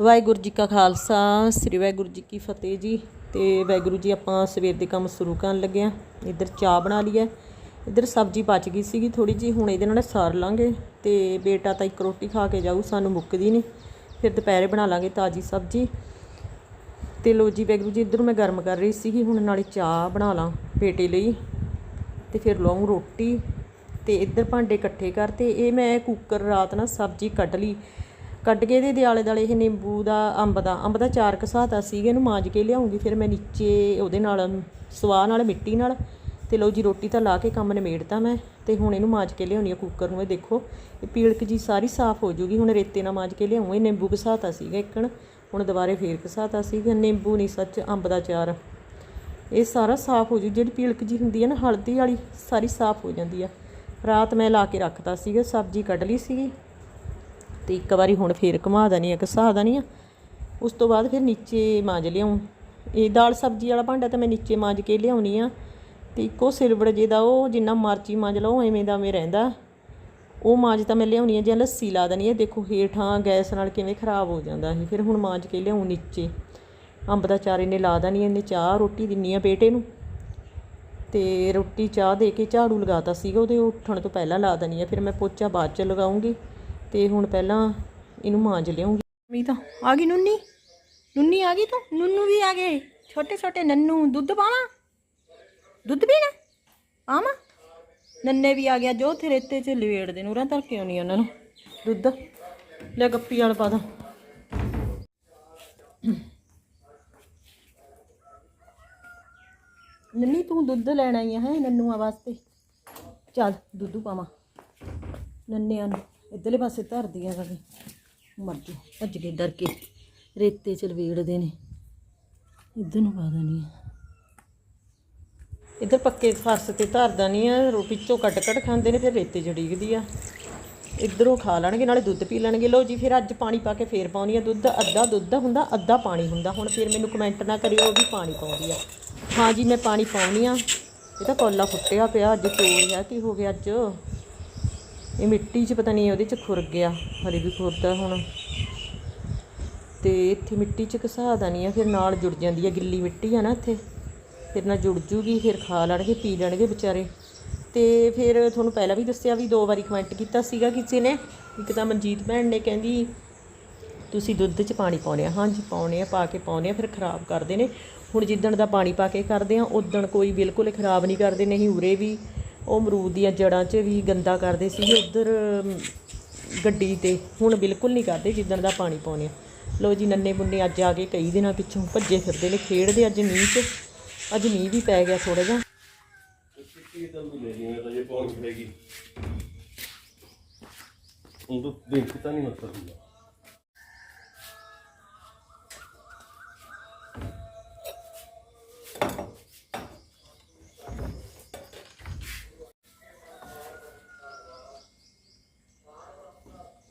ਵਾਹਿਗੁਰੂ ਜੀ ਕਾ ਖਾਲਸਾ, ਸ੍ਰੀ ਵਾਹਿਗੁਰੂ ਜੀ ਕੀ ਫਤਿਹ ਜੀ। ਤੇ ਵਾਹਿਗੁਰੂ ਜੀ, ਆਪਾਂ ਸਵੇਰ ਦੇ ਕੰਮ ਸ਼ੁਰੂ ਕਰਨ ਲੱਗੇ ਆ। ਇੱਧਰ ਚਾਹ ਬਣਾ ਲਈ ਹੈ ਇੱਧਰ ਸਬਜ਼ੀ ਬਚ ਗਈ ਸੀਗੀ ਥੋੜੀ ਜੀ ਹੁਣ ਇਹਦੇ ਨਾਲ ਸਾਰ ਲਾਂਗੇ। ਤੇ ਬੇਟਾ ਤਾਂ ਇੱਕ ਰੋਟੀ ਖਾ ਕੇ ਜਾਊ, ਸਾਨੂੰ ਮੁੱਕਦੀ ਨਹੀਂ ਫਿਰ ਦੁਪਹਿਰੇ ਬਣਾ ਲਾਂਗੇ ਤਾਜੀ ਸਬਜ਼ੀ। ਤੇ ਲੋ ਜੀ, ਵਾਹਿਗੁਰੂ ਜੀ, ਇੱਧਰ ਮੈਂ ਗਰਮ ਕਰ ਰਹੀ ਸੀਗੀ, ਹੁਣ ਨਾਲੇ ਚਾਹ ਬਣਾ ਲਾਂ ਬੇਟੇ ਲਈ। ਤੇ ਫਿਰ ਲਾਉਂ ਰੋਟੀ। ਤੇ ਇੱਧਰ ਭਾਂਡੇ ਇਕੱਠੇ ਕਰਤੇ। ਇਹ ਮੈਂ ਕੁੱਕਰ ਰਾਤ ਨਾ ਸਬਜ਼ੀ ਕੱਢ ਲਈ। ਕੱਢ ਕੇ ਇਹਦੇ ਦਿਆਲੇ ਦਾਲੇ ਇਹ ਨਿੰਬੂ ਦਾ ਅੰਬ ਦਾ ਅੰਬ ਦਾ ਚਾਰ ਘਸਾਤਾ ਸੀਗੇ ਇਹਨੂੰ ਮਾਂਜ ਕੇ ਲਿਆਉਂਗੀ, ਫਿਰ ਮੈਂ ਨੀਚੇ ਉਹਦੇ ਨਾਲ, ਸਵਾਹ ਨਾਲ, ਮਿੱਟੀ ਨਾਲ, ਤੇ ਲਓ ਜੀ ਰੋਟੀ ਤਾਂ ਲਾ ਕੇ ਕੰਮ ਨਿਮੇੜਤਾ ਮੈਂ, ਤੇ ਹੁਣ ਇਹਨੂੰ ਮਾਂਜ ਕੇ ਲਿਆਉਣੀ ਆ ਕੁੱਕਰ ਨੂੰ, ਇਹ ਦੇਖੋ, ਇਹ ਪੀਲਕ ਜੀ ਸਾਰੀ ਸਾਫ਼ ਹੋ ਜੂਗੀ, ਹੁਣ ਰੇਤੇ ਨਾਲ ਮਾਂਜ ਕੇ ਲਿਆਉਂ ਇਹ ਨਿੰਬੂ ਘਸਾਤਾ ਸੀਗਾ ਇੱਕਣ, ਹੁਣ ਦੁਬਾਰੇ ਫੇਰ ਘਸਾਤਾ ਸੀਗਾ ਨਿੰਬੂ ਨਹੀਂ ਸੱਚ, ਅੰਬ ਦਾ ਚਾਰ। ਇਹ ਸਾਰਾ ਸਾਫ਼ ਹੋ ਜੂ, ਜਿਹੜੀ ਪੀਲਕ ਜੀ ਹੁੰਦੀ ਹੈ ਨਾ, ਹਲਦੀ ਵਾਲੀ, ਸਾਰੀ ਸਾਫ਼ ਹੋ ਜਾਂਦੀ ਆ। ਰਾਤ ਮੈਂ ਲਾ ਕੇ ਰੱਖਤਾ ਸੀਗਾ, ਸਬਜ਼ੀ ਕੱਢ ਲਈ ਸੀਗੀ ਤੇ ਇੱਕ ਵਾਰੀ ਹੁਣ ਫੇਰ ਘੁਮਾ ਦੇਣੀ ਆ, ਘਸਾ ਦੇਣੀ ਆ। ਉਸ ਤੋਂ ਬਾਅਦ ਫਿਰ ਨੀਚੇ ਮਾਂਜ ਲਿਆਉਂ। ਇਹ ਦਾਲ ਸਬਜ਼ੀ ਵਾਲਾ ਭਾਂਡਾ ਤਾਂ ਮੈਂ ਨੀਚੇ ਮਾਂਜ ਕੇ ਲਿਆਉਣੀ ਆ। ਤੇ ਇੱਕੋ ਸਿਲਵੜ ਜੇ ਦਾ, ਉਹ ਜਿੰਨਾ ਮਰਜ਼ੀ ਮਾਂਜ ਲਓ, ਐਵੇਂ ਦਾ ਮੇ ਰਹਿੰਦਾ। ਉਹ ਮਾਂਜ ਤਾਂ ਮੈਂ ਲਿਆਉਣੀ ਆ, ਜਾਂ ਲੱਸੀ ਲਾ ਦੇਣੀ ਆ, ਦੇਖੋ ਹੇਠਾਂ ਗੈਸ ਨਾਲ ਕਿਵੇਂ ਖਰਾਬ ਹੋ ਜਾਂਦਾ ਇਹ। ਫਿਰ ਹੁਣ ਮਾਂਜ ਕੇ ਲਿਆਉਂ ਨੀਚੇ। ਅੰਬ ਦਾ ਚਾਰ ਇਹਨੇ ਲਾ ਦੇਣੀ ਇਹਨੇ ਚਾਹ ਰੋਟੀ ਦਿੰਨੀ ਆ ਬੇਟੇ ਨੂੰ। ਤੇ ਰੋਟੀ ਚਾਹ ਦੇ ਕੇ ਝਾੜੂ ਲਗਾਤਾ ਸੀਗਾ, ਉਹਦੇ ਉੱਠਣ ਤੋਂ ਪਹਿਲਾਂ ਲਾ ਦੇਣੀ ਆ। ਫਿਰ ਮੈਂ ਪੋਚਾ ਬਾਅਦ ਚ ਲਗਾਉਂਗੀ। ਤੇ ਹੁਣ ਪਹਿਲਾਂ ਇਹਨੂੰ ਮਾਂਜ ਲਿਆਉਂਗੀ। ਮੀ ਤਾਂ ਆ ਗਈ ਨੁੰਨੀ। ਨੁੰਨੀ ਆ ਗਈ ਤੂੰ? ਨੁੰਨੂ ਵੀ ਆ ਗਏ। ਛੋਟੇ ਛੋਟੇ ਨੰਨੂ, ਦੁੱਧ ਪਾਵਾਂ? ਦੁੱਧ ਪੀਣਾ ਆਵਾਂ? ਨੰਨੇ ਵੀ ਆ ਗਿਆ, ਜੋ ਉੱਥੇ ਰੇਤੇ 'ਚ ਲਵੇੜਦੇ ਨੂੰ ਰਾਂ ਧਰ ਕੇ ਆਉਣੀ ਉਹਨਾਂ ਨੂੰ। ਦੁੱਧ। ਲੈ ਗੱਪੀ ਵਾਲ ਪਾ ਦਾਂ। ਨੰਨੀ, ਤੂੰ ਦੁੱਧ ਲੈਣ ਆਈ ਹੈ ਨੰਨੂਆਂ ਵਾਸਤੇ। ਚੱਲ, ਦੁੱਧ ਪਾਵਾਂ। ਨੰਨਿਆਂ ਨੂੰ। ਇੱਧਰਲੇ ਪਾਸੇ ਧਰਦੀਆਂ ਕਦੇ ਮਰ ਜਾ ਭੱਜ ਕੇ ਡਰ ਕੇ। ਰੇਤੇ ਚ ਲਵੇੜਦੇ ਨੇ। ਇੱਧਰ ਨੂੰ ਪਾ ਦੇਣੀ ਆ। ਇੱਧਰ ਪੱਕੇ ਫਰਸ਼ ਤੇ ਧਰਦਾ ਨਹੀਂ ਆ, ਰੋ ਵਿੱਚੋਂ ਕੱਟ ਕੱਟ ਖਾਂਦੇ ਨੇ, ਫਿਰ ਰੇਤੇ ਚ ਡਿੱਗਦੀ ਆ। ਇੱਧਰੋਂ ਖਾ ਲੈਣਗੇ, ਨਾਲੇ ਦੁੱਧ ਪੀ ਲੈਣਗੇ। ਲੋ ਜੀ, ਫਿਰ ਅੱਜ ਪਾਣੀ ਪਾ ਕੇ ਫੇਰ ਪਾਉਣੀ ਆ ਦੁੱਧ। ਅੱਧਾ ਦੁੱਧ ਹੁੰਦਾ, ਅੱਧਾ ਪਾਣੀ ਹੁੰਦਾ। ਹੁਣ ਫਿਰ ਮੈਨੂੰ ਕਮੈਂਟ ਨਾ ਕਰਿਓ ਵੀ ਪਾਣੀ ਪਾਉਂਦੀ ਆ। ਹਾਂ ਜੀ, ਮੈਂ ਪਾਣੀ ਪਾਉਣੀ ਆ। ਇਹ ਤਾਂ ਕੋਲਾ ਫੁੱਟਿਆ ਪਿਆ, ਅੱਜ ਤੋੜਿਆ ਕੀ ਹੋ ਗਿਆ ਅੱਜ? ਇਹ ਮਿੱਟੀ 'ਚ ਪਤਾ ਨਹੀਂ ਉਹਦੇ 'ਚ ਖੁਰ ਗਿਆ ਹਰੇ ਵੀ ਖੁਰਦਾ ਹੁਣ। ਤੇ ਇੱਥੇ ਮਿੱਟੀ 'ਚ ਘਸਾ ਨਹੀਂ ਆ, ਫਿਰ ਨਾਲ ਜੁੜ ਜਾਂਦੀ ਆ ਗਿੱਲੀ ਮਿੱਟੀ ਆ ਨਾ ਇੱਥੇ। ਫਿਰ ਨਾਲ ਜੁੜ ਜੂਗੀ, ਫਿਰ ਖਾ ਲੈਣਗੇ, ਪੀ ਲੈਣਗੇ ਵਿਚਾਰੇ। ਤੇ ਫਿਰ ਤੁਹਾਨੂੰ ਪਹਿਲਾਂ ਵੀ ਦੱਸਿਆ ਵੀ ਦੋ ਵਾਰੀ ਕਮੈਂਟ ਕੀਤਾ ਸੀਗਾ ਕਿਸੇ ਨੇ। ਇੱਕ ਤਾਂ ਮਨਜੀਤ ਭੈਣ ਨੇ ਕਹਿੰਦੀ, ਤੁਸੀਂ ਦੁੱਧ 'ਚ ਪਾਣੀ ਪਾਉਣੇ ਆ। ਹਾਂਜੀ ਪਾਉਣੇ ਆ, ਪਾ ਕੇ ਪਾਉਣੇ ਆ, ਫਿਰ ਖਰਾਬ ਕਰਦੇ ਨੇ। ਹੁਣ ਜਿੱਦਣ ਦਾ ਪਾਣੀ ਪਾ ਕੇ ਕਰਦੇ ਆ ਉਦਣ ਕੋਈ ਬਿਲਕੁਲ ਖਰਾਬ ਨਹੀਂ ਕਰਦੇ, ਨਹੀਂ ਉਰੇ ਵੀ। ਉਹ ਅਮਰੂਦ ਦੀਆਂ ਜੜਾਂ 'ਚ ਵੀ ਗੰਦਾ ਕਰਦੇ ਸੀਗੇ ਉਧਰ ਗੱਡੀ ਤੇ ਹੁਣ ਬਿਲਕੁਲ ਨਹੀਂ ਕਰਦੇ ਜਿੱਦਣ ਦਾ ਪਾਣੀ ਪਾਉਣੇ ਲੋ ਜੀ ਨੰਨੇ ਮੁੰਨੇ ਅੱਜ ਆ ਕੇ ਕਈ ਦਿਨਾਂ ਪਿੱਛੋਂ ਭੱਜੇ ਫਿਰਦੇ ਨੇ, ਖੇਡਦੇ ਅੱਜ ਮੀਂਹ 'ਚ, ਅੱਜ ਮੀਂਹ ਵੀ ਪੈ ਗਿਆ ਥੋੜਾ ਜਿਹਾ। ਉਹ ਤਾਂ ਦੇਖ ਨਹੀਂ ਮਤਲਬ ਹੁੰਦਾ।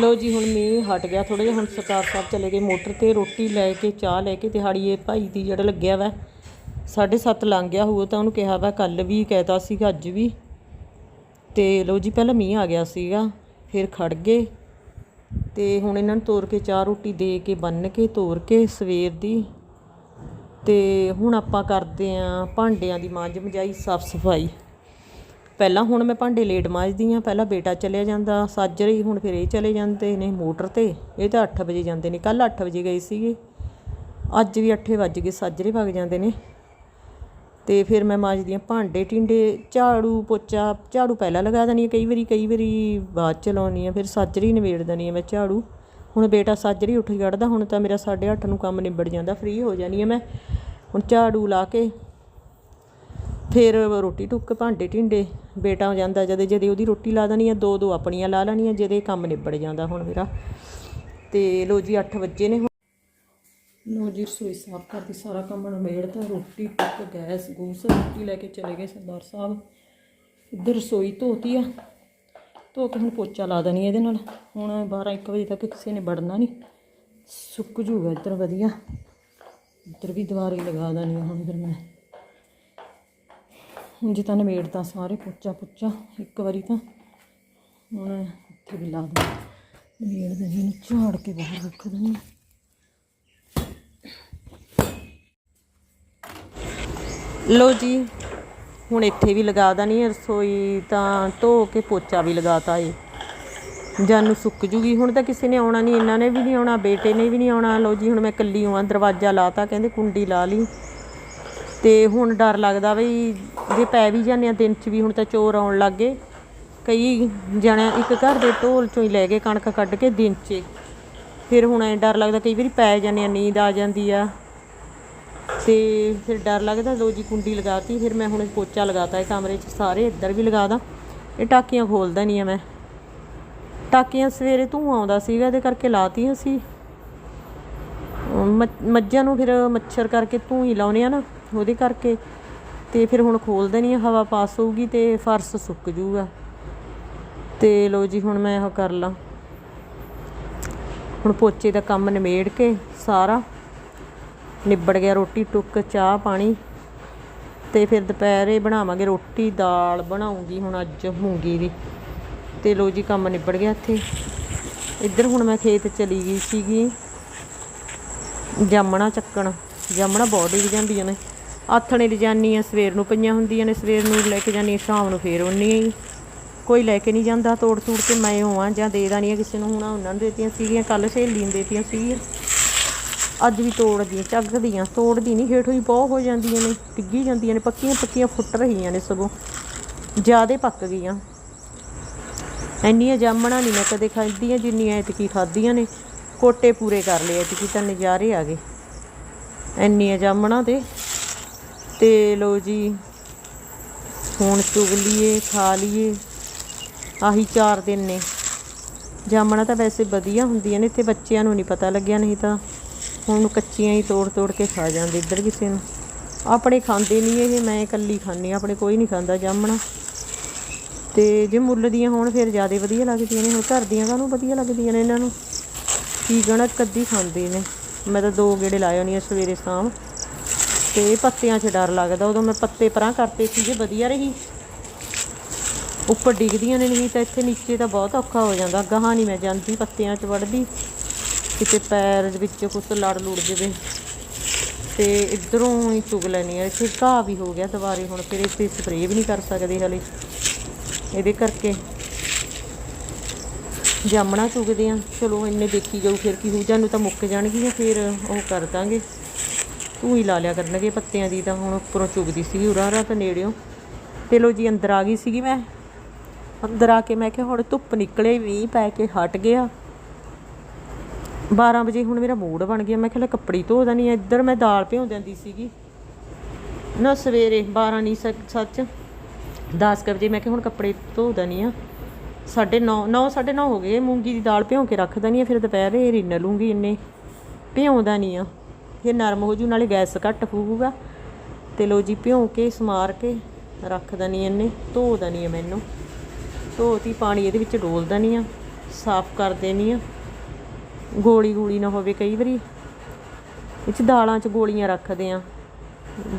ਲੋ ਜੀ, ਹੁਣ ਮੀਂਹ ਹਟ ਗਿਆ ਥੋੜਾ ਜਿਹਾ, ਹੁਣ ਸਰਕਾਰ ਸਾਹਿਬ ਚਲੇ ਗਏ ਮੋਟਰ ਤੇ, ਰੋਟੀ ਲੈ ਕੇ, ਚਾਹ ਲੈ ਕੇ ਦਿਹਾੜੀਏ ਭਾਈ ਦੀ ਜਿਹੜਾ ਲੱਗਿਆ ਵਾ 7:30 ਲੰਘ ਗਿਆ ਹੋਊ ਤਾਂ ਉਹਨੂੰ ਕਿਹਾ ਵਾ ਕੱਲ ਵੀ ਕਹਿਤਾ ਸੀਗਾ, ਅੱਜ ਵੀ। ਤੇ ਲੋ ਜੀ, ਪਹਿਲਾਂ ਮੀਂਹ ਆ ਗਿਆ ਸੀਗਾ, ਫਿਰ ਖੜ ਗਏ। ਤੇ ਹੁਣ ਇਹਨਾਂ ਨੂੰ ਤੋਰ ਕੇ ਚਾਹ ਰੋਟੀ ਦੇ ਕੇ ਬੰਨ ਕੇ, ਤੋਰ ਕੇ ਸਵੇਰ ਦੀ। ਤੇ ਹੁਣ ਆਪਾਂ ਕਰਦੇ ਆਂ ਭਾਂਡਿਆਂ ਦੀ ਮਾਂਜ ਮਜਾਈ ਸਾਫ਼ ਸਫ਼ਾਈ। ਪਹਿਲਾਂ ਹੁਣ ਮੈਂ ਭਾਂਡੇ ਲੇਟ ਮਾਂਜਦੀ ਆ ਪਹਿਲਾਂ ਬੇਟਾ ਚਲਿਆ ਜਾਂਦਾ ਸਾਜਰੇ ਹੁਣ ਫਿਰ ਇਹ ਚਲੇ ਜਾਂਦੇ ਨੇ ਮੋਟਰ ਤੇ। ਇਹ ਤਾਂ 8 ਵਜੇ ਜਾਂਦੇ ਨੇ ਕੱਲ 8 ਵਜੇ ਗਏ ਸੀਗੇ। ਅੱਜ ਵੀ 8 ਵੱਜ ਗਏ ਸਾਜਰੇ ਵਗ ਜਾਂਦੇ ਨੇ। ਤੇ ਫਿਰ ਮੈਂ ਮਾਂਜਦੀ ਆ ਭਾਂਡੇ, ਟਿੰਡੇ, ਝਾੜੂ, ਪੋਚਾ, ਝਾੜੂ ਪਹਿਲਾਂ ਲਗਾ ਦਣੀ ਆ ਕਈ ਵਾਰੀ ਕਈ ਵਾਰੀ ਬਾਅਦ ਚ ਲਾਉਣੀ ਆ ਫਿਰ ਸਾਜਰੀ ਹੀ ਨਿਬੇੜ ਦਣੀ ਆ ਮੈਂ ਝਾੜੂ। ਹੁਣ ਬੇਟਾ ਸਾਜਰੀ ਉੱਠ ਖੜਦਾ ਹੁਣ ਤਾਂ ਮੇਰਾ 8:30 ਨੂੰ ਕੰਮ ਨਿਬੜ ਜਾਂਦਾ ਫ੍ਰੀ ਹੋ ਜਾਣੀ ਆ ਮੈਂ। ਹੁਣ ਝਾੜੂ ਲਾ ਕੇ ਫਿਰ ਰੋਟੀ ਟੁੱਕ ਭਾਂਡੇ ਢਿੰਡੇ, ਬੇਟਾ ਹੋ ਜਾਂਦਾ ਜਦੇ ਜਦੇ ਉਹਦੀ ਰੋਟੀ ਲਾ ਦੇਣੀ ਆ, ਦੋ ਦੋ ਆਪਣੀਆਂ ਲਾ ਲੈਣੀਆਂ ਜਦੇ ਕੰਮ ਨਿਬੜ ਜਾਂਦਾ ਹੁਣ ਮੇਰਾ। ਤੇ ਲੋ ਜੀ 8 ਵਜੇ ਨੇ ਹੁਣ। ਲੋ ਜੀ, ਰਸੋਈ ਸਾਫ਼ ਕਰਦੀ ਸਾਰਾ ਕੰਮ ਨਿਬੇੜਤਾ ਰੋਟੀ ਟੁੱਕ, ਗੈਸ, ਗੂਸ, ਰੋਟੀ ਲੈ ਕੇ ਚਲੇ ਗਏ ਸਰਦਾਰ ਸਾਹਿਬ। ਇੱਧਰ ਰਸੋਈ ਧੋਤੀ ਆ, ਧੋ ਕੇ ਹੁਣ ਪੋਚਾ ਲਾ ਦੇਣੀ ਇਹਦੇ ਨਾਲ। ਹੁਣ 12 1 ਵਜੇ ਤੱਕ ਕਿਸੇ ਨੇ ਵੜਨਾ ਨਹੀਂ ਸੁੱਕ ਜੂਗਾ ਇੱਧਰ ਵਧੀਆ। ਇੱਧਰ ਵੀ ਦੁਬਾਰੇ ਲਗਾ ਦੇਣੀ ਹੁਣ ਫਿਰ ਮੈਂ। ਹੁਣ ਜੇ ਤਾਂ ਨਿਬੇੜਤਾ ਸਾਰੇ ਪੋਚਾ ਪੁੱਚਾ, ਇੱਕ ਵਾਰੀ ਤਾਂ। ਹੁਣ ਇੱਥੇ ਵੀ ਲਾ ਦੂੰ ਨਿਬੇੜ ਦੇਣੀ ਨੂੰ ਝਾੜ ਕੇ ਬਾਹਰ ਰੱਖ ਦੇਣੀ ਲੋ ਜੀ, ਹੁਣ ਇੱਥੇ ਵੀ ਲਗਾ ਦੇਣੀ ਰਸੋਈ, ਤਾਂ ਧੋ ਕੇ ਪੋਚਾ ਵੀ ਲਗਾਤਾ ਏ। ਜਾਨੂੰ ਸੁੱਕ ਜੂਗੀ। ਹੁਣ ਤਾਂ ਕਿਸੇ ਨੇ ਆਉਣਾ ਨਹੀਂ ਇਹਨਾਂ ਨੇ ਵੀ ਨਹੀਂ ਆਉਣਾ, ਬੇਟੇ ਨੇ ਵੀ ਨਹੀਂ ਆਉਣਾ। ਲੋ ਜੀ, ਹੁਣ ਮੈਂ ਇਕੱਲੀ ਹਾਂ ਦਰਵਾਜ਼ਾ ਲਾਤਾ ਕਹਿੰਦੇ ਕੁੰਡੀ ਲਾ ਲਈ। ਤੇ ਹੁਣ ਡਰ ਲੱਗਦਾ ਬਈ ਜੇ ਪੈ ਵੀ ਜਾਂਦੇ ਆ, ਦਿਨ 'ਚ ਵੀ ਹੁਣ ਤਾਂ ਚੋਰ ਆਉਣ ਲੱਗ ਗਏ। ਕਈ ਜਣਿਆਂ, ਇੱਕ ਘਰ ਦੇ ਢੋਲ ਚੋਂ ਹੀ ਲੈ ਗਏ ਕਣਕ ਕੱਢ ਕੇ ਦਿਨ 'ਚ। ਫਿਰ ਹੁਣ ਐ ਡਰ ਲੱਗਦਾ ਕਈ ਵਾਰੀ ਪੈ ਜਾਂਦੇ ਆ, ਨੀਂਦ ਆ ਜਾਂਦੀ ਆ। ਤੇ ਫਿਰ ਡਰ ਲੱਗਦਾ ਲੋ ਜੀ ਕੁੰਡੀ ਲਗਾਤੀ, ਫਿਰ ਮੈਂ ਹੁਣ ਪੋਚਾ ਲਗਾਤਾ, ਇਹ ਕਮਰੇ 'ਚ ਸਾਰੇ ਇੱਧਰ ਵੀ ਲਗਾ ਦਾਂ। ਇਹ ਟਾਕੀਆਂ ਖੋਲਦਾ ਨਹੀਂ ਆ ਮੈਂ। ਟਾਕੀਆਂ ਸਵੇਰੇ ਧੂੰ ਆਉਂਦਾ ਸੀਗਾ, ਇਹਦੇ ਕਰਕੇ ਲਾਤੀਆਂ ਸੀ ਮੱਝਾਂ ਨੂੰ ਫਿਰ ਮੱਛਰ ਕਰਕੇ ਧੂੰ ਹੀ ਲਾਉਨੇ ਆ ਨਾ, ਉਹਦੇ ਕਰਕੇ ਤੇ ਫਿਰ ਹੁਣ ਖੋਲ ਦੇਣੀ ਆ, ਹਵਾ ਪਾਸ ਹੋਊਗੀ ਤੇ ਫਰਸ਼ ਸੁੱਕ ਜੂਗਾ। ਤੇ ਲੋ ਜੀ, ਹੁਣ ਮੈਂ ਇਹ ਕਰ ਲਾਂ। ਹੁਣ ਪੋਚੇ ਦਾ ਕੰਮ ਨਿਮੇੜ ਕੇ ਸਾਰਾ ਨਿਬੜ ਗਿਆ ਰੋਟੀ, ਟੁੱਕ, ਚਾਹ, ਪਾਣੀ। ਤੇ ਫਿਰ ਦੁਪਹਿਰੇ ਬਣਾਵਾਂਗੇ ਰੋਟੀ, ਦਾਲ ਬਣਾਉਂਗੀ ਹੁਣ ਅੱਜ ਮੂੰਗੀ ਦੀ। ਤੇ ਲੋ ਜੀ, ਕੰਮ ਨਿਬੜ ਗਿਆ ਇੱਥੇ। ਇੱਧਰ ਹੁਣ ਮੈਂ ਖੇਤ ਚਲੀ ਗਈ ਸੀਗੀ। ਜਾਮਣਾ ਚੱਕਣ। ਜਾਮਣਾ ਬਹੁਤ ਡਿੱਗ ਜਾਂਦੀਆਂ ਨੇ ਆਥਣੇ ਲਿਜਾਨੀ ਆ, ਸਵੇਰ ਨੂੰ ਪਈਆਂ ਹੁੰਦੀਆਂ ਨੇ, ਸਵੇਰ ਨੂੰ ਲੈ ਕੇ ਜਾਨੀ ਆ, ਸ਼ਾਮ ਨੂੰ ਫੇਰ ਉੰਨੀ ਹੀ ਕੋਈ ਲੈ ਕੇ ਨਹੀਂ ਜਾਂਦਾ ਤੋੜ ਤੂੜ ਕੇ, ਮੈਂ ਹੋਵਾਂ ਜਾਂ ਦੇ ਦਾਨੀ ਆ, ਕਿਸੇ ਨੂੰ ਹੁਣ ਉਹਨਾਂ ਨੂੰ ਦੇਤੀਆਂ ਸੀਗੀਆਂ ਕੱਲ ਸਹੇਲੀ ਨੂੰ ਦੇਤੀਆਂ ਸੀਗੀਆਂ। ਅੱਜ ਵੀ ਤੋੜਦੀਆਂ ਚੱਗਦੀਆਂ ਤੋੜਦੀ ਨਹੀਂ, ਹੇਠੋਂ ਹੀ ਬਹੁਤ ਹੋ ਜਾਂਦੀਆਂ ਨੇ, ਡਿੱਗੀ ਜਾਂਦੀਆਂ ਨੇ, ਪੱਕੀਆਂ ਪੱਕੀਆਂ ਫੁੱਟ ਰਹੀਆਂ ਨੇ ਸਗੋਂ, ਜਿਆਦੇ ਪੱਕ ਗਈਆਂ। ਇੰਨੀਆਂ ਜਾਮਣਾ ਨਹੀਂ ਮੈਂ ਕਦੇ ਖਾਧੀਆਂ, ਜਿੰਨੀਆਂ ਐਤਕੀ ਖਾਧੀਆਂ ਨੇ, ਕੋਟੇ ਪੂਰੇ ਕਰ ਲਏ, ਐਤਕੀ ਤਾਂ ਨਜ਼ਾਰੇ ਆ ਗਏ। ਇੰਨੀਆਂ ਜਾਮਣਾ ਤੇ ਤੇ ਲੋ ਜੀ, ਹੁਣ ਚੁਗ ਲਈਏ, ਖਾ ਲਈਏ। ਆਹੀ ਚਾਰ ਦਿਨ ਨੇ। ਜਾਮਣਾ ਤਾਂ ਵੈਸੇ ਵਧੀਆ ਹੁੰਦੀਆਂ ਨੇ ਤੇ ਬੱਚਿਆਂ ਨੂੰ ਨਹੀਂ ਪਤਾ ਲੱਗਿਆ, ਨਹੀਂ ਤਾਂ ਹੁਣ ਕੱਚੀਆਂ ਹੀ ਤੋੜ ਤੋੜ ਕੇ ਖਾ ਜਾਂਦੇ ਇੱਧਰ ਕਿਸੇ ਨੂੰ। ਆਪਣੇ ਖਾਂਦੇ ਨਹੀਂ ਇਹ, ਮੈਂ ਇਕੱਲੀ ਖਾਂਦੀ ਹਾਂ, ਆਪਣੇ ਕੋਈ ਨਹੀਂ ਖਾਂਦਾ ਜਾਮਣਾ। ਤੇ ਜੇ ਮੁੱਲ ਦੀਆਂ ਹੋਣ, ਫਿਰ ਜ਼ਿਆਦਾ ਵਧੀਆ ਲੱਗਦੀਆਂ ਨੇ, ਹੁਣ ਘਰ ਦੀਆਂ ਕਾਹਨੂੰ ਵਧੀਆ ਲੱਗਦੀਆਂ ਨੇ ਇਹਨਾਂ ਨੂੰ? ਕੀ ਕਹਣਾ ਕੱਦੀ ਖਾਂਦੇ ਨੇ। ਮੈਂ ਤਾਂ ਦੋ ਗੇੜੇ ਲਾਏ ਹੋਣੀ ਆ ਸਵੇਰੇ ਸ਼ਾਮ। ਤੇ ਪੱਤਿਆਂ 'ਚ ਡਰ ਲੱਗਦਾ। ਉਦੋਂ ਮੈਂ ਪੱਤੇ ਪਰਾਂ ਕਰਤੇ ਸੀ ਜੇ ਵਧੀਆ ਰਹੀ। ਉੱਪਰ ਡਿੱਗਦੀਆਂ ਨੇ ਨਹੀਂ ਤਾਂ ਇੱਥੇ ਨੀਚੇ ਤਾਂ ਬਹੁਤ ਔਖਾ ਹੋ ਜਾਂਦਾ। ਗਾਹਾਂ ਨਹੀਂ ਮੈਂ ਜਾਂਦੀ ਪੱਤਿਆਂ 'ਚ ਵੜਦੀ। ਕਿਤੇ ਪੈਰ ਵਿੱਚ ਕੁਛ ਲੜ ਲੁੜ ਜਵੇ। ਤੇ ਇਧਰੋਂ ਹੀ ਚੁਗ ਲੈਣੀ ਆ ਇੱਥੇ ਘਾਹ ਵੀ ਹੋ ਗਿਆ ਦੁਬਾਰੇ ਹੁਣ। ਫਿਰ ਇੱਥੇ ਸਪਰੇਅ ਵੀ ਨਹੀਂ ਕਰ ਸਕਦੇ ਹਲੇ। ਇਹਦੇ ਕਰਕੇ ਜਾਮਣਾ ਚੁਗਦੇ ਆ ਚਲੋ, ਇੰਨੇ ਦੇਖੀ ਜਾਊ ਫਿਰ ਕੀ ਹੋ ਜਾਨੂੰ ਤਾਂ ਮੁੱਕ ਜਾਣਗੀਆਂ, ਫਿਰ ਉਹ ਕਰ ਦਾਂਗੇ। ਤੂੰ ਹੀ ਲਾ ਲਿਆ ਕਰਨਗੇ ਪੱਤਿਆਂ ਦੀ ਤਾਂ ਹੁਣ ਉੱਪਰੋਂ ਚੁਗਦੀ ਸੀਗੀ, ਉਰਾ ਉਰਾ ਤਾਂ ਨੇੜਿਓਂ। ਤੇ ਲੋ ਜੀ, ਅੰਦਰ ਆ ਗਈ ਸੀਗੀ ਮੈਂ। ਅੰਦਰ ਆ ਕੇ ਮੈਂ ਕਿਹਾ, ਹੁਣ ਧੁੱਪ ਨਿਕਲੇ ਵੀ ਪੈ ਕੇ ਹਟ ਗਿਆ। 12 ਵਜੇ ਹੁਣ ਮੇਰਾ ਮੂਡ ਬਣ ਗਿਆ। ਮੈਂ ਕਿਹਾ, ਲੈ ਕੱਪੜੇ ਧੋ ਦਣੀ ਇੱਧਰ ਮੈਂ ਦਾਲ ਭਿਉਂ ਦਿੰਦੀ ਸੀਗੀ। ਨਾ ਸਵੇਰੇ 12 ਨਹੀਂ ਸੱਚ ਸੱਚ 10 ਕੁ ਵਜੇ ਮੈਂ ਕਿਹਾ, ਹੁਣ ਕੱਪੜੇ ਧੋ ਦਣੀ ਆ। 9:30 9 9:30 ਹੋ ਗਏ। ਮੂੰਗੀ ਦੀ ਦਾਲ ਭਿਉਂ ਕੇ ਰੱਖ ਦਣੀ ਆ। ਫਿਰ ਦੁਪਹਿਰੇ ਰਿੰਨ ਲੂੰਗੀ ਇੰਨੇ। ਭਿਉਂਦਾ ਨਹੀਂ ਆ। ਫਿਰ ਨਰਮ ਹੋ ਜੂ, ਨਾਲੇ ਗੈਸ ਘੱਟ ਫੂਕੂਗਾ ਤੇ ਲੋ ਜੀ, ਭਿਉਂ ਕੇ, ਸਮਾਰ ਕੇ ਰੱਖ ਦਣੀ ਇਹਨੇ, ਧੋ ਦਣੀ ਆ ਮੈਨੂੰ। ਧੋਤੀ, ਪਾਣੀ ਇਹਦੇ ਵਿੱਚ ਡੋਲ ਦਣੀ ਆ, ਸਾਫ਼ ਕਰ ਦੇਣੀ ਆ। ਗੋਲੀ ਗੋਲੀ ਨਾ ਹੋਵੇ ਕਈ ਵਾਰੀ। ਇਹ 'ਚ ਦਾਲਾਂ 'ਚ ਗੋਲੀਆਂ ਰੱਖਦੇ ਆ।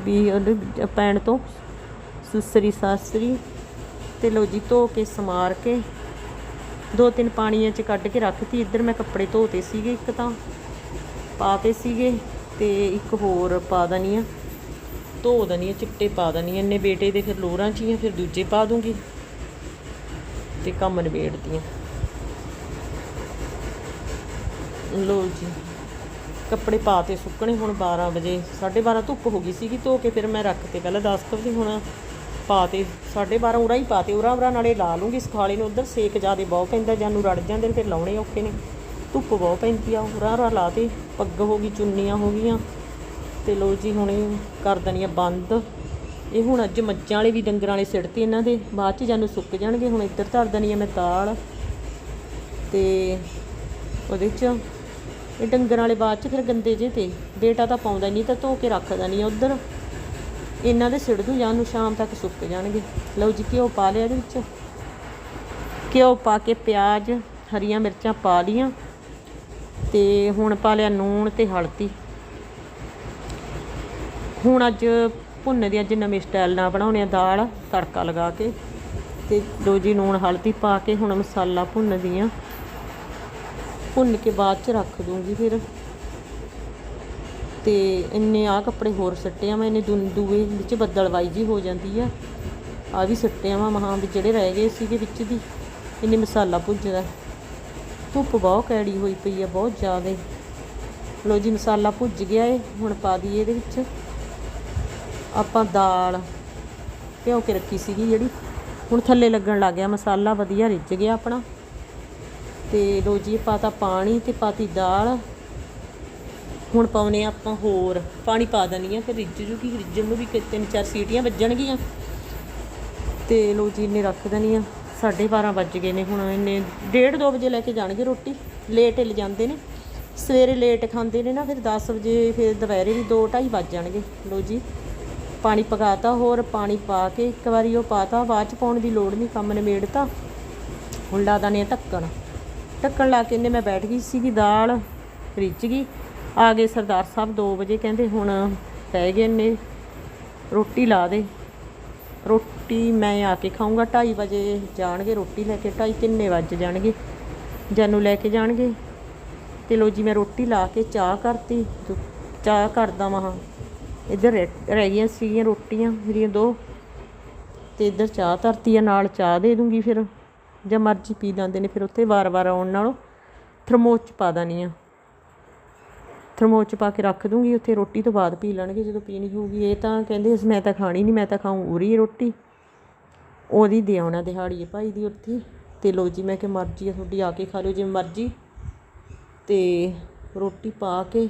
ਵੀ ਉਹਦੇ ਪੈਣ ਤੋਂ ਸੁਸਰੀ ਸਾਸਰੀ। ਤੇ ਲੋ ਜੀ, ਧੋ ਕੇ, ਸਮਾਰ ਕੇ ਦੋ ਤਿੰਨ ਪਾਣੀਆਂ 'ਚ ਕੱਢ ਕੇ ਰੱਖਤੀ। ਇੱਧਰ ਮੈਂ ਕੱਪੜੇ ਧੋਤੇ ਸੀਗੇ ਇੱਕ ਤਾਂ, ਪਾਤੇ ਸੀਗੇ। ਤੇ ਇੱਕ ਹੋਰ ਪਾ ਦਨੀ ਆ। ਧੋ ਦਨੀ ਆ, ਚਿੱਟੇ ਪਾ ਦਨੀ ਇੰਨੇ ਬੇਟੇ ਦੇ ਫਿਰ ਲੋਰਾਂ 'ਚ ਹੀ ਫਿਰ ਦੂਜੇ ਪਾ ਦੂੰਗੀ। ਤੇ ਕੰਮ ਨਿਬੇੜਦੀ ਆ। ਲੋ ਜੀ, ਕੱਪੜੇ ਪਾ ਤੇ ਸੁੱਕਣੇ ਹੁਣ 12 ਵਜੇ। 12:30 ਧੁੱਪ ਹੋ ਗਈ ਸੀਗੀ, ਧੋ ਕੇ ਫਿਰ ਮੈਂ ਰੱਖ ਤੇ ਪਹਿਲਾਂ 10 ਕੁ ਵਜੇ ਹੁਣ ਪਾਤੇ 12:30 ਉਰਾ ਹੀ ਪਾ ਤੇ ਉਰਾ ਉਰਾ ਨਾਲੇ ਲਾ ਲੂੰਗੀ। ਸਖਾਲੇ ਨੂੰ ਉਧਰ ਸੇਕ ਜ਼ਿਆਦੇ ਬਹੁਤ ਪੈਂਦਾ ਜਾਨੂੰ ਰੜ ਜਾਂਦੇ ਨੇ, ਫਿਰ ਲਾਉਣੇ ਔਖੇ ਨੇ। ਧੁੱਪ ਬਹੁਤ ਪੈਂਦੀ ਆ ਉਰਾ ਉਰਾ ਲਾ ਤੇ ਪੱਗ ਹੋ ਗਈ, ਚੁੰਨੀਆਂ ਹੋ ਗਈਆਂ। ਤੇ ਲੋ ਜੀ, ਹੁਣ ਇਹ ਕਰ ਦੇਣੀ ਆ ਬੰਦ। ਇਹ ਹੁਣ ਅੱਜ ਮੱਝਾਂ ਵਾਲੇ ਵੀ ਡੰਗਰਾਂ ਵਾਲੇ ਸਿੱਟਤੇ ਇਹਨਾਂ ਦੇ, ਬਾਅਦ ਚ ਜਾਨੂੰ ਸੁੱਕ ਜਾਣਗੇ। ਹੁਣ ਇੱਧਰ ਧਰ ਦੇਣੀ ਆ ਮੈਂ ਤਾਲ ਤੇ ਉਹਦੇ ਚ ਇਹ ਡੰਗਰ ਵਾਲੇ ਬਾਅਦ ਚ ਫਿਰ ਗੰਦੇ ਜੇ ਤੇ। ਬੇਟਾ ਤਾਂ ਪਾਉਂਦਾ ਨਹੀਂ ਤਾਂ ਧੋ ਕੇ ਰੱਖਦਾ ਨਹੀਂ ਉਧਰ। ਇਹਨਾਂ ਦੇ ਸਿੜ ਦੂ ਜਾਂ ਨੂੰ ਸ਼ਾਮ ਤੱਕ ਸੁੱਕ ਜਾਣਗੇ। ਲਓ ਜੀ, ਘਿਓ ਪਾ ਲਿਆ ਇਹਦੇ ਵਿੱਚ। ਘਿਓ ਪਾ ਕੇ ਪਿਆਜ਼, ਹਰੀਆਂ ਮਿਰਚਾਂ ਪਾ ਲੀਆਂ ਤੇ ਹੁਣ ਪਾ ਲਿਆ ਨੂਣ ਤੇ ਹਲਦੀ। ਹੁਣ ਅੱਜ ਭੁੰਨ ਦੀ ਅੱਜ ਨਵੇਂ ਸਟਾਈਲ ਨਾਲ ਬਣਾਉਣੇ ਆ ਦਾਲ, ਤੜਕਾ ਲਗਾ ਕੇ ਤੇ ਲਓ ਜੀ ਨੂਣ, ਹਲਦੀ ਪਾ ਕੇ ਹੁਣ ਮਸਾਲਾ ਭੁੰਨਦੀ ਆ। ਭੁੰਨ ਕੇ ਬਾਅਦ ਚ ਰੱਖ ਦੂੰਗੀ ਫਿਰ। ਤੇ ਇੰਨੇ ਆ ਕੱਪੜੇ ਹੋਰ ਸੱਟੇ ਆ ਮੈਂ ਇਹਨੇ ਦੂ, ਦੂਏ ਵਿੱਚ ਬੱਦਲਵਾਈ ਜੀ ਹੋ ਜਾਂਦੀ ਆ। ਆ ਵੀ ਸੱਟੇ ਆ ਮਹਾਂ ਵੀ ਜਿਹੜੇ ਰਹਿ ਗਏ ਸੀਗੇ ਵਿੱਚ ਦੀ ਇੰਨੇ ਮਸਾਲਾ ਭੁੱਜਦਾ ਧੁੱਪ ਬਹੁਤ ਕੈੜੀ ਹੋਈ ਪਈ ਆ, ਬਹੁਤ ਜ਼ਿਆਦਾ। ਲੋ ਜੀ, ਮਸਾਲਾ ਭੁੱਜ ਗਿਆ ਏ, ਹੁਣ ਪਾ ਦਈਏ ਇਹਦੇ ਵਿੱਚ। ਆਪਾਂ ਦਾਲ ਭਿਓ ਕੇ ਰੱਖੀ ਸੀਗੀ ਜਿਹੜੀ। ਹੁਣ ਥੱਲੇ ਲੱਗਣ ਲੱਗ ਗਿਆ ਮਸਾਲਾ, ਵਧੀਆ ਰਿੱਝ ਗਿਆ ਆਪਣਾ। ਤੇ ਲੋ ਜੀ ਪਾਤਾ ਪਾਣੀ ਤੇ ਪਾਤੀ ਦਾਲ। ਹੁਣ ਪਾਉਨੇ ਆਪਾਂ ਹੋਰ। ਪਾਣੀ ਪਾ ਦਨੀ ਆ, ਫਿਰ ਰਿੱਝ ਜੂਗੀ। ਰਿੱਝਣ ਨੂੰ ਵੀ ਤਿੰਨ ਚਾਰ ਸੀਟੀਆਂ ਵੱਜਣਗੀਆਂ। ਤੇ ਲੋ ਜੀ ਨੇ ਰੱਖ ਦਨੀ ਆ 12:30 ਵੱਜ ਗਏ ਨੇ ਹੁਣ ਇਹਨੇ 1:30 2 ਵਜੇ ਲੈ ਕੇ ਜਾਣਗੇ ਰੋਟੀ ਲੇਟ ਹਿੱਲ ਜਾਂਦੇ ਨੇ। ਸਵੇਰੇ ਲੇਟ ਖਾਂਦੇ ਨੇ ਨਾ, ਫਿਰ 10 ਵਜੇ, ਫਿਰ ਦੁਪਹਿਰੇ ਵੀ 2 2:30 ਵੱਜ ਜਾਣਗੇ। ਲੋ ਜੀ, ਪਾਣੀ ਪਕਾਤਾ, ਹੋਰ ਪਾਣੀ ਪਾ ਕੇ ਇੱਕ ਵਾਰੀ ਉਹ ਪਾਤਾ, ਬਾਅਦ ਚ ਪਾਉਣ ਦੀ ਲੋੜ ਨਹੀਂ ਕੰਮ ਨਿਬੇੜਤਾ। ਹੁਣ ਲਾ ਦਨੇ ਢੱਕਣ। ਢੱਕਣ ਲਾ ਕੇ ਇਹਨੇ ਮੈਂ ਬੈਠ ਗਈ ਸੀਗੀ, ਦਾਲ ਰਿੱਝ ਗਈ। ਆ ਗਏ ਸਰਦਾਰ ਸਾਹਿਬ 2 ਵਜੇ, ਕਹਿੰਦੇ ਹੁਣ ਪੈ ਗਏ ਨੇ ਰੋਟੀ ਲਾ ਦੇ। ਰੋਟੀ ਰੋਟੀ ਮੈਂ ਆ ਕੇ ਖਾਊਂਗਾ 2:30 ਵਜੇ ਜਾਣਗੇ ਰੋਟੀ ਲੈ ਕੇ 2:30 3 ਵਜੇ ਜਾਣਗੇ। ਜਾਨੂੰ ਲੈ ਕੇ ਜਾਣਗੇ। ਤੇ ਲੋ ਜੀ ਮੈਂ ਰੋਟੀ ਲਾ ਕੇ ਚਾਹ ਕਰਤੀ, ਤੇ ਚਾਹ ਕਰਦਾ ਵਾਂ ਇੱਧਰ ਰਹਿ- ਰਹਿ ਗਈਆਂ ਸੀਗੀਆਂ ਰੋਟੀਆਂ ਮੇਰੀਆਂ ਦੋ। ਤੇ ਇੱਧਰ ਚਾਹ ਧਰਤੀ ਆ, ਨਾਲ ਚਾਹ ਦੇ ਦੂੰਗੀ ਫਿਰ। ਜਾਂ ਮਰਜ਼ੀ ਪੀ ਲੈਂਦੇ ਨੇ ਫਿਰ ਉੱਥੇ ਵਾਰ-ਵਾਰ ਆਉਣ ਨਾਲੋਂ। ਥਰਮੋਸ ਚ ਪਾ ਦਾਨੀ ਆ। ਥਰਮੋਸ ਚ ਪਾ ਕੇ ਰੱਖ ਦੂੰਗੀ, ਉੱਥੇ ਰੋਟੀ ਤੋਂ ਬਾਅਦ ਪੀ ਲੈਣਗੇ, ਜਦੋਂ ਪੀਣੀ ਹੋਊਗੀ। ਇਹ ਤਾਂ ਕਹਿੰਦੇ, ਮੈਂ ਤਾਂ ਖਾਣੀ ਨਹੀਂ ਮੈਂ ਤਾਂ ਖਾਊਂ ਉਰੀ ਰੋਟੀ। ਉਹਦੀ ਦੇ ਆਉਣਾ ਦਿਹਾੜੀ ਹੈ ਭਾਈ ਦੀ ਉੱਥੇ। ਅਤੇ ਲਓ ਜੀ ਮੈਂ ਕਿਹਾ ਮਰਜ਼ੀ ਆ ਤੁਹਾਡੀ ਆ ਕੇ ਖਾ ਲਿਓ ਜਿਵੇਂ ਮਰਜ਼ੀ। ਅਤੇ ਰੋਟੀ ਪਾ ਕੇ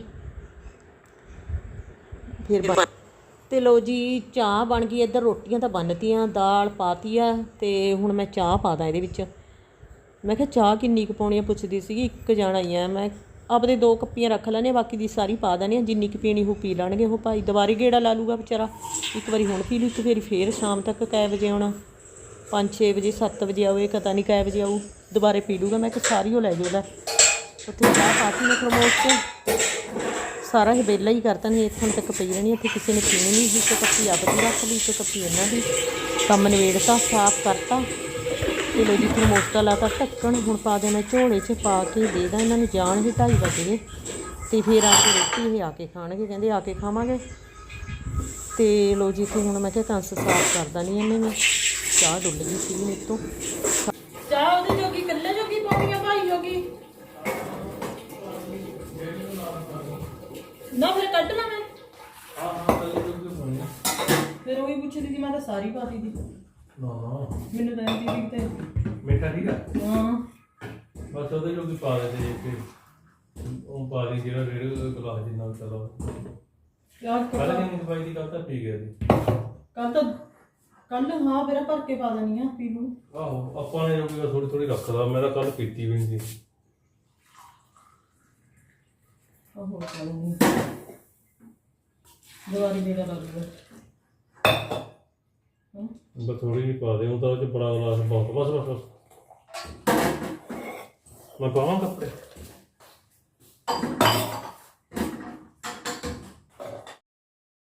ਫਿਰ ਬਣ- ਤੇ ਲੋ ਜੀ ਚਾਹ ਬਣ ਗਈ ਇੱਧਰ ਰੋਟੀਆਂ ਤਾਂ ਬਣਤੀਆਂ ਦਾਲ ਪਾਤੀ ਆ ਤੇ ਹੁਣ ਮੈਂ ਚਾਹ ਪਾ ਦਾਂ ਇਹਦੇ ਵਿੱਚ। ਮੈਂ ਕਿਹਾ ਚਾਹ ਕਿੰਨੀ ਕੁ ਪਾਉਣੀ ਆ ਪੁੱਛਦੀ ਸੀਗੀ ਇੱਕ ਜਾਣਾ ਹੀ ਆ। ਮੈਂ ਆਪਦੇ ਦੋ ਕੱਪੀਆਂ ਰੱਖ ਲੈਣੇ ਆ, ਬਾਕੀ ਦੀ ਸਾਰੀ ਪਾ ਦੇਣੀ ਆ। ਜਿੰਨੀ ਕੁ ਪੀਣੀ ਉਹ ਪੀ ਲੈਣਗੇ ਉਹ ਭਾਈ। ਦੁਬਾਰੇ ਗੇੜਾ ਲਾ ਲੂਗਾ ਵਿਚਾਰਾ। ਇੱਕ ਵਾਰੀ ਹੁਣ ਪੀ ਲਈ ਇੱਕ ਵਾਰੀ ਫੇਰ ਸ਼ਾਮ ਤੱਕ ਕੈ ਵਜੇ ਆਉਣਾ। 5-6 ਵਜੇ 7 ਵਜੇ ਆਵੇ ਪਤਾ ਨਹੀਂ ਕੈ ਵਜੇ ਆਊ, ਦੁਬਾਰੇ ਪੀ ਲੂਗਾ ਮੈਂ ਕਿਹਾ ਸਾਰੀ ਉਹ ਲੈ ਜਾਊਗਾ। ਉੱਥੇ ਚਾਹ ਪਾਤੀ ਮੈਂ ਪ੍ਰਮੋਟ ਚ ਸਾਰਾ ਹੀ ਵਿਹਲਾ ਹੀ ਕਰਤਾ, ਨਹੀਂ ਇੱਥੋਂ ਤੱਕ ਪਈ ਰਹਿਣੀ, ਇੱਥੇ ਕਿਸੇ ਨੇ ਪੀਣੀ ਨਹੀਂ ਇੱਕ ਕੱਪੀ ਆਪ ਦੀ ਰੱਖ ਲਈ, ਇੱਕ ਕੱਪੀ ਇਹਨਾਂ ਦੀ। ਕੰਮ ਨਿਬੇੜਤਾ, ਸਾਫ਼ ਕਰਤਾ। ਤੇ ਲੋ ਜੀ ਫਿਰ ਮੋਟਾ ਲਾਤਾ, ਢੱਕਣ, ਹੁਣ ਪਾ ਦੇਣਾ ਝੋਲੇ 'ਚ, ਪਾ ਕੇ ਦੇ ਦਾਂ ਇਹਨਾਂ ਨੂੰ, ਜਾਣ ਜਾਣਗੇ ਢਾਈ ਵਜੇ ਗਏ ਤੇ ਫਿਰ ਆ ਕੇ ਰੋਟੀ, ਇਹ ਆ ਕੇ ਖਾਣਗੇ, ਕਹਿੰਦੇ ਆ ਕੇ ਖਾਵਾਂਗੇ। ਤੇ ਲੋ ਜੀ, ਇੱਥੇ ਹੁਣ ਮੈਂ ਕਿਹਾ ਕੰਸ ਸਾਫ਼ ਕਰਦਾ ਨਹੀਂ ਇਹਨੇ ਮੈਂ ਚਾਹ ਡੁੱਲ ਗਈ ਸੀ ਮੇਰੇ ਤੋਂ। ਚਾਹ ਉਹਦੇ ਜੋਗੀ ਕੱਲੇ ਜੋਗੀ ਪਾਉਣੀ ਆ ਭਾਈ ਜੋਗੀ? ਨਾ ਫਿਰ ਕੱਢ ਲਾ ਮੈਂ। ਫਿਰ ਉਹੀ ਪੁੱਛਦੀ ਸੀ ਮੈਂ ਤਾਂ ਸਾਰੀ ਪਾਤੀ ਦੀ ਨਾ ਨਾ ਮੈਨੂੰ ਤਾਂ ਇੰਦੀ ਵੀ ਤੇ ਮਿੱਠਾ ਠੀਕ ਆ? ਹਾਂ। ਬਸ ਉਹਦੇ ਜੋ ਵੀ ਪਾ ਦੇ ਦੇ ਕੇ ਉਹ ਪਾ ਦੇ ਜਿਹੜਾ ਰੇਡ ਗਲਾਸ ਜਿੰਨਾ ਚਲਾ ਯਾਰ ਕੱਲ ਜਿੰਨੀ ਪਾਈ ਦੀ ਕੱਲ ਤਾਂ ਪੀ ਗਿਆ ਸੀ ਕੱਲ ਤਾਂ ਕੱਲ ਹਾਂ ਮੇਰਾ ਭਰ ਕੇ ਪਾ ਦੇਣੀ ਆ ਪੀ ਲੂ ਆਹੋ ਆਪਾਂ ਨੇ ਵੀ ਥੋੜੀ ਥੋੜੀ ਰੱਖਦਾ ਮੈਂ ਤਾਂ ਕੱਲ ਪੀਤੀ ਵੀ ਨਹੀਂ ਸੀ। ਆਹੋ ਚਲੋ ਦੁਬਾਰੀ ਜਿਹੜਾ ਲੱਗੂਗਾ ਬਸ ਥੋੜੀ ਜਿਹੀ ਪਾ ਦੇ ਉਹ ਤਾਂ ਉਹ ਚ ਬੜਾ ਗਲਾਸ ਬਹੁਤ ਬਸ ਬਸ ਬਸ। ਮੈਂ ਪਾਵਾਂ ਕੱਪੜੇ?